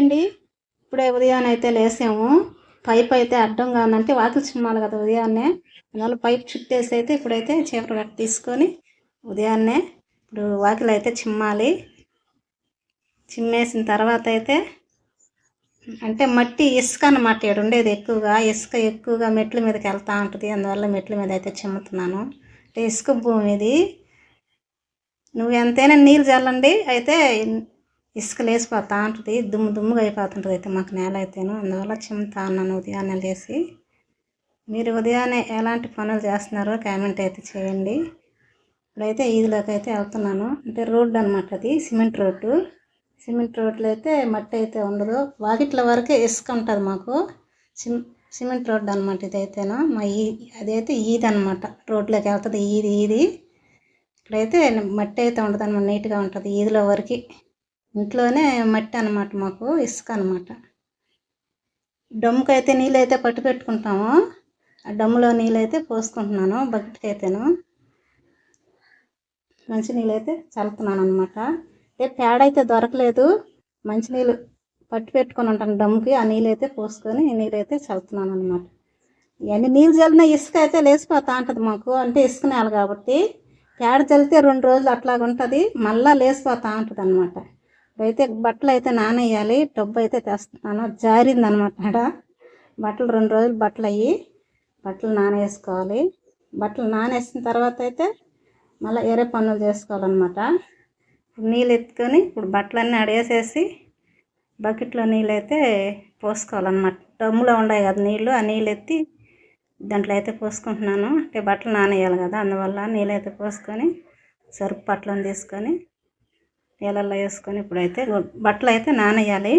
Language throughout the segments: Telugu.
అండి ఇప్పుడే ఉదయాన్నే అయితే లేసాము. పైప్ అయితే అడ్డంగా ఉందంటే వాకిలి చిమ్మాలి కదా ఉదయాన్నే. అందువల్ల పైప్ చుట్టేసి అయితే ఇప్పుడైతే చేపలు కట్ట తీసుకొని ఉదయాన్నే ఇప్పుడు వాకిలి అయితే చిమ్మాలి. చిమ్మేసిన తర్వాత అయితే అంటే మట్టి ఇసుక అన్నమాట ఇక్కడ ఉండేది ఎక్కువగా. ఇసుక ఎక్కువగా మెట్ల మీదకి వెళ్తూ ఉంటుంది. అందువల్ల మెట్ల మీద అయితే చిమ్ముతున్నాను. అంటే ఇసుక భూమి ఇది నువ్వు ఎంతైనా నీళ్ళు చల్లండి. అయితే ఇసుక లేసిపోతా ఉంటుంది దుమ్ము దుమ్ముగా అయిపోతుంటుంది అయితే మాకు నేల అయితేను. అందువల్ల చిమ్ముతా అన్నాను ఉదయాన్నే లేసి మీరు ఉదయాన్నే ఎలాంటి పనులు చేస్తున్నారో కామెంట్ అయితే చేయండి. ఇప్పుడైతే ఈదిలోకి అయితే వెళ్తున్నాను. అంటే రోడ్డు అనమాట అది సిమెంట్ రోడ్డు. సిమెంట్ రోడ్లో అయితే మట్టి అయితే ఉండదు. వాకిట్ల వరకే ఇసుక ఉంటుంది మాకు. సిమ్ సిమెంట్ రోడ్డు అనమాట ఇదైతేనా మా ఈ అదైతే ఈది అనమాట రోడ్లోకి వెళ్తుంది ఈది ఈది. ఇక్కడైతే మట్టి అయితే ఉండదు అనమాట నీట్గా ఉంటుంది ఈదిలో వరకు. ఇంట్లోనే మట్టి అనమాట మాకు ఇసుక అనమాట డమ్ముకి అయితే నీళ్ళైతే పట్టు పెట్టుకుంటాము ఆ డమ్ములో నీళ్ళైతే పోసుకుంటున్నాను బకెట్కి అయితేను మంచినీళ్ళు అయితే చల్లుతున్నాను అనమాట అంటే పేడ అయితే దొరకలేదు మంచినీళ్ళు పట్టు పెట్టుకొని ఉంటాను డమ్కి ఆ నీళ్ళు అయితే పోసుకొని నీళ్ళు అయితే చల్లుతున్నాను అనమాట ఇవన్నీ నీళ్ళు చల్లిన ఇసుక అయితే లేచిపోతా ఉంటుంది మాకు అంటే ఇసుక నేల కాబట్టి. పేడ చల్లితే రెండు రోజులు అట్లాగ ఉంటుంది మళ్ళీ లేచిపోతూ ఉంటుంది అనమాట అయితే బట్టలు అయితే నానేయాలి డబ్బు అయితే తెస్తున్నాను జారింది అనమాట ఆడ. బట్టలు రెండు రోజులు బట్టలు అయ్యి బట్టలు నానేసుకోవాలి. బట్టలు నానేసిన తర్వాత అయితే మళ్ళీ వేరే పనులు చేసుకోవాలన్నమాట. నీళ్ళు ఎత్తుకొని ఇప్పుడు బట్టలన్నీ అడేసేసి బకెట్లో నీళ్ళు అయితే పోసుకోవాలన్నమాట. డమ్ములో ఉన్నాయి కదా నీళ్ళు ఆ నీళ్ళు ఎత్తి దాంట్లో అయితే పోసుకుంటున్నాను. అంటే బట్టలు నానేయాలి కదా అందువల్ల నీళ్ళు అయితే పోసుకొని సరుపు పట్లను తీసుకొని నీళ్ళల్లో వేసుకొని ఇప్పుడైతే బట్టలు అయితే నానేయాలి.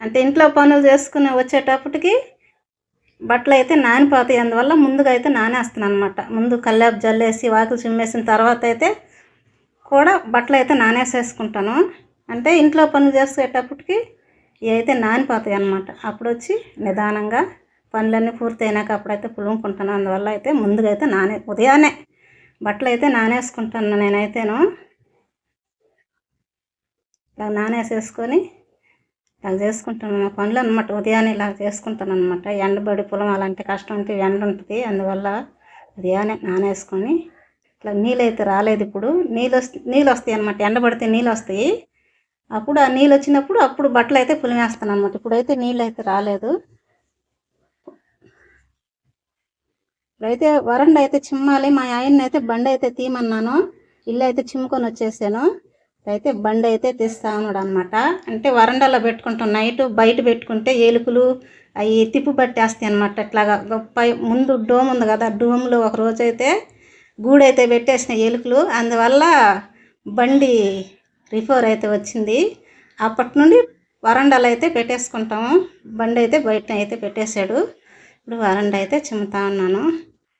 అంటే ఇంట్లో పనులు చేసుకుని వచ్చేటప్పటికి బట్టలు అయితే నానిపోతాయి. అందువల్ల ముందుగా అయితే నానేస్తున్నాను అనమాట ముందు కల్లాపు జల్లేసి వాకిలు చిమ్మేసిన తర్వాత అయితే కూడా బట్టలు అయితే నానేసేసుకుంటాను. అంటే ఇంట్లో పనులు చేసేటప్పటికి ఇవి అయితే నానిపోతాయి అనమాట అప్పుడు వచ్చి నిదానంగా పనులన్నీ పూర్తయినాక అప్పుడైతే పులుముకుంటాను. అందువల్ల అయితే ముందుగా అయితే నానే ఉదయాన్నే బట్టలు అయితే నానేసుకుంటాను నేనైతేను. ఇలా నానేసేసుకొని ఇలా చేసుకుంటాను మా పనులు అనమాట ఉదయాన్నే ఇలా చేసుకుంటాను అనమాట ఎండబడి పొలం అలాంటి కష్టం ఉంటే ఎండ ఉంటుంది. అందువల్ల ఉదయాన్నే నానేసుకొని ఇట్లా నీళ్ళు అయితే రాలేదు ఇప్పుడు. నీళ్ళు వస్తే నీళ్ళు వస్తాయి అనమాట ఎండబడితే నీళ్ళు వస్తాయి. అప్పుడు ఆ నీళ్ళు వచ్చినప్పుడు అప్పుడు బట్టలు అయితే పులిమేస్తాను అనమాట ఇప్పుడైతే నీళ్ళు అయితే రాలేదు. ఇప్పుడైతే వరండా అయితే చిమ్మాలి. మా ఆయన్ని అయితే బండి అయితే తీయమన్నాను. ఇల్లు అయితే చిమ్ముకొని వచ్చేసాను. అయితే బండి అయితే తీస్తా ఉన్నాడు అనమాట అంటే వరండాలో పెట్టుకుంటాం. నైట్ బయట పెట్టుకుంటే ఏలుకలు అవి తిప్పు పట్టేస్తాయి అనమాట ఇట్లాగా గొప్ప ముందు డోమ్ ఉంది కదా డోమ్లో ఒక రోజు అయితే గూడైతే పెట్టేసిన ఎలుకలు అందువల్ల బండి రిఫోర్ అయితే వచ్చింది. అప్పటి నుండి వరండాలో అయితే పెట్టేసుకుంటాము. బండి అయితే బయట అయితే పెట్టేశాడు. ఇప్పుడు వరండా అయితే చిమ్ముతా ఉన్నాను.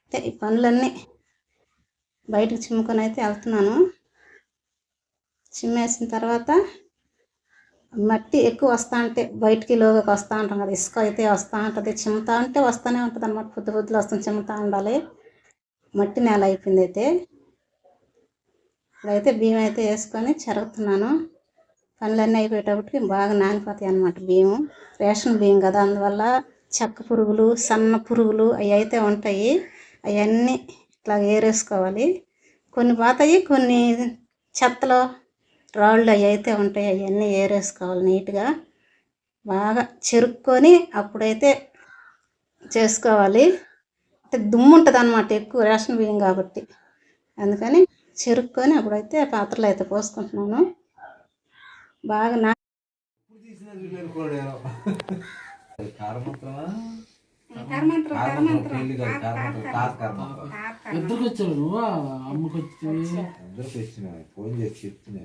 అయితే ఈ పనులన్నీ బయటకు చిమ్ముకొని అయితే వెళ్తున్నాను. చిమ్మేసిన తర్వాత మట్టి ఎక్కువ వస్తూ ఉంటే బయటికి లోకి వస్తూ ఉంటాం కదా ఇసుక అయితే వస్తూ ఉంటుంది చిమ్ముతా ఉంటే వస్తూనే ఉంటుంది అనమాట పొద్దు పొద్దులు వస్తుంది చిమ్ముతా ఉండాలి. మట్టి నేల అయిపోయింది అయితే. ఇప్పుడైతే బియ్యం అయితే వేసుకొని చెరుగుతున్నాను. పనులన్నీ అయిపోయేటప్పటికి బాగా నానిపోతాయి అన్నమాట బియ్యం. రేషన్ బియ్యం కదా అందువల్ల చెక్క పురుగులు సన్న పురుగులు అవి అయితే ఉంటాయి. అవన్నీ ఇట్లా ఏరేసుకోవాలి. కొన్ని పోతాయి కొన్ని చెత్తలో రాళ్ళు అవి అయితే ఉంటాయి అవన్నీ ఏరేసుకోవాలి నీట్గా. బాగా చెరుక్కొని అప్పుడైతే చేసుకోవాలి. అంటే దుమ్ము ఉంటుంది అనమాట ఎక్కువ రేషన్ బియ్యం కాబట్టి. అందుకని చెరుక్కొని అప్పుడైతే పాత్రలు అయితే పోసుకుంటున్నాను. బాగా నా ఎందుకు వచ్చావు నువ్వు? అమ్మకి వచ్చి. అందరికి వచ్చిన ఫోన్ చేసి చెప్తున్నా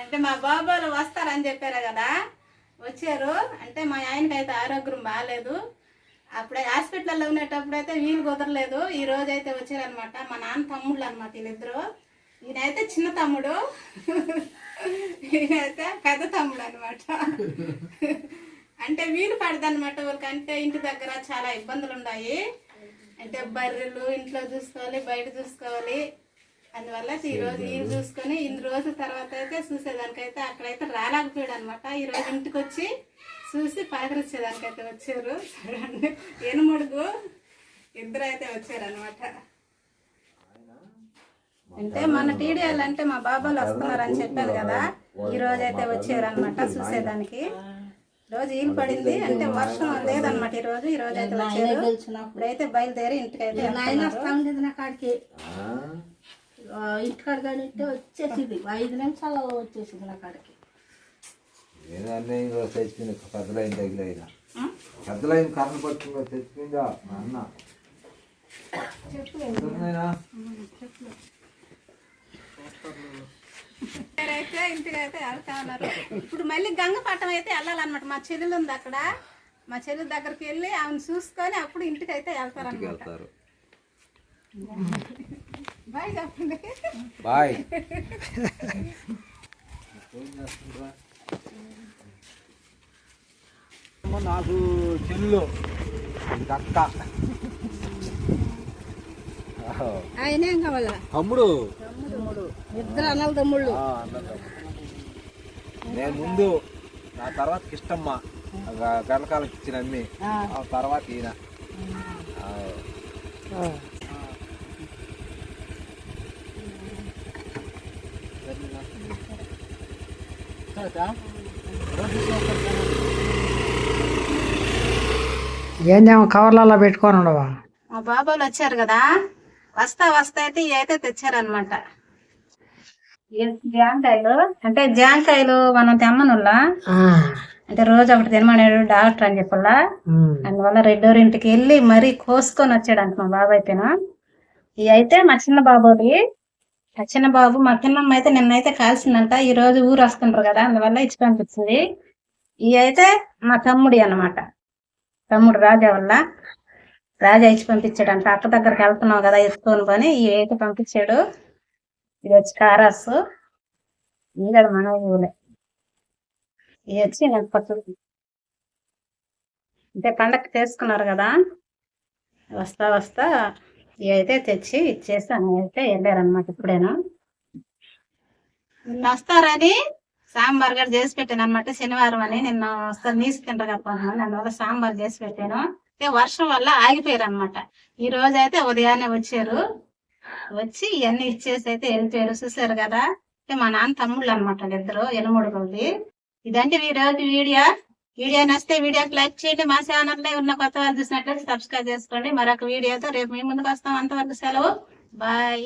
అంటే మా బాబాలు వస్తారని చెప్పారు కదా వచ్చారు. అంటే మా ఆయనకి అయితే ఆరోగ్యం బాగాలేదు అప్పుడే హాస్పిటల్లో ఉండేటప్పుడు అయితే వీలు కుదరలేదు. ఈ రోజు అయితే వచ్చారనమాట మా నాన్న తమ్ముళ్ళు అనమాట వీళ్ళిద్దరు. ఈయనైతే చిన్న తమ్ముడు. ఈయనైతే పెద్ద తమ్ముడు అనమాట అంటే వీలు పడదనమాట వాళ్ళకి. ఇంటి దగ్గర చాలా ఇబ్బందులు ఉన్నాయి. అంటే బర్రెలు ఇంట్లో చూసుకోవాలి బయట చూసుకోవాలి. అందువల్ల ఈ రోజు ఈ చూసుకొని ఇన్ని రోజుల తర్వాత అయితే చూసేదానికైతే అక్కడైతే రాలేకపోయాడు అనమాట ఈ రోజు ఇంటికి వచ్చి చూసి పలకరించేదానికైతే వచ్చారు. చూడండి ఎనుముడుగు ఇద్దరు అయితే వచ్చారు అనమాట అంటే మన టీడీఎల్ అంటే మా బాబాలు వస్తున్నారని చెప్పాను కదా. ఈ రోజు అయితే వచ్చారు అనమాట చూసేదానికి. రోజు ఈలు పడింది. అంటే వర్షం లేదనమాట ఈ రోజు. ఈ రోజు అయితే వచ్చారు. ఇప్పుడైతే బయలుదేరి ఇంటికి అయితే కాడికి ఇంటికాడ కానీ వచ్చేసింది. ఐదు నిమిషాలు వచ్చేసింది నా కాడికి. ఏదన్నా ఇంకో తెచ్చుకుని పెద్ద లైన్ తగిలైనా పెద్ద లైన్ కర్ణ మా అన్న? అయితే ఇంటికి అయితే వెళ్తా ఉన్నారు ఇప్పుడు మళ్ళీ గంగపట్నం అయితే వెళ్ళాలన్నమాట. మా చెల్లెలు ఉంది అక్కడ. మా చెల్లెల దగ్గరికి వెళ్ళి ఆమెను చూసుకొని అప్పుడు ఇంటికి అయితే వెళ్తారన్నమాట. వెళ్తారు. బాయ్ చెప్పండి. బాయ్. నాకు చెల్లు. అక్క. ఆయన ఏం కావాలా తమ్ముడు. ఇద్దరు అన్నల తమ్ముళ్ళు. నేను ముందు నా తర్వాత కిష్టమ్మ. గడకాలకి ఇచ్చిన అమ్మి ఆ. తర్వాత ఈయన ఆ. ఏందేమో కవర్లలో పెట్టుకొని ఉండవా? మా బాబాలు వచ్చారు కదా. వస్తా వస్తా అయితే ఇవి అయితే తెచ్చారనమాట జాంకాయలు? అంటే జాంకాయలు మనం తెమ్మనుల్లా? అంటే రోజు ఒకటి తినమన్నాడు డాక్టర్ అని చెప్పల్లా అందువల్ల రెండోరింటికి వెళ్ళి మరీ కోసుకొని వచ్చాడంట మా బాబాయ్ అయితేనా. ఇవి అయితే మా చిన్న బాబుది. రచన బాబు మా అయితే నిన్నైతే కాల్సిందంట ఈ రోజు ఊరు వస్తుంటారు కదా అందువల్ల ఇచ్చి పంపించింది ఇవి అయితే మా తమ్ముడి అన్నమాట. తమ్ముడు రాజా వల్ల రాజా ఇచ్చి పంపించాడంట. అక్క దగ్గరికి వెళ్తున్నావు కదా ఎత్తుకొని పని ఇవి అయితే పంపించాడు. ఇది వచ్చి కారాస్. ఇది మన ఊరే. ఇది వచ్చి నాకు పచ్చడి అంటే పండగ చేసుకున్నారు కదా. వస్తా వస్తా. అయితే తెచ్చి ఇచ్చేస్తాను. అయితే వెళ్ళారనమాట ఇప్పుడేనా? నిన్న వస్తారని సాంబార్ కూడా చేసి పెట్టాను అనమాట శనివారం అని నిన్న వస్తారు. నీసు తింటారు కదా అందువల్ల సాంబార్ చేసి పెట్టాను. అయితే వర్షం వల్ల ఆగిపోయారు అనమాట ఈ రోజు అయితే ఉదయాన్నే వచ్చారు. వచ్చి ఇవన్నీ ఇచ్చేసి అయితే వెళ్ళిపోయారు. చూసారు కదా? అంటే మా నాన్న తమ్ముళ్ళు అనమాట ఇద్దరు ఎనుమూడు మంది ఇదంటే ఈ రోజు వీడియో. వీడియో నచ్చితే వీడియోకి లైక్ చేయండి. మా ఛానల్లో ఉన్న కొత్త వాళ్ళు చూసినట్లయితే సబ్స్క్రైబ్ చేసుకోండి. మరొక వీడియోతో రేపు మీ ముందుకు వస్తాం. అంతవరకు సెలవు. బాయ్.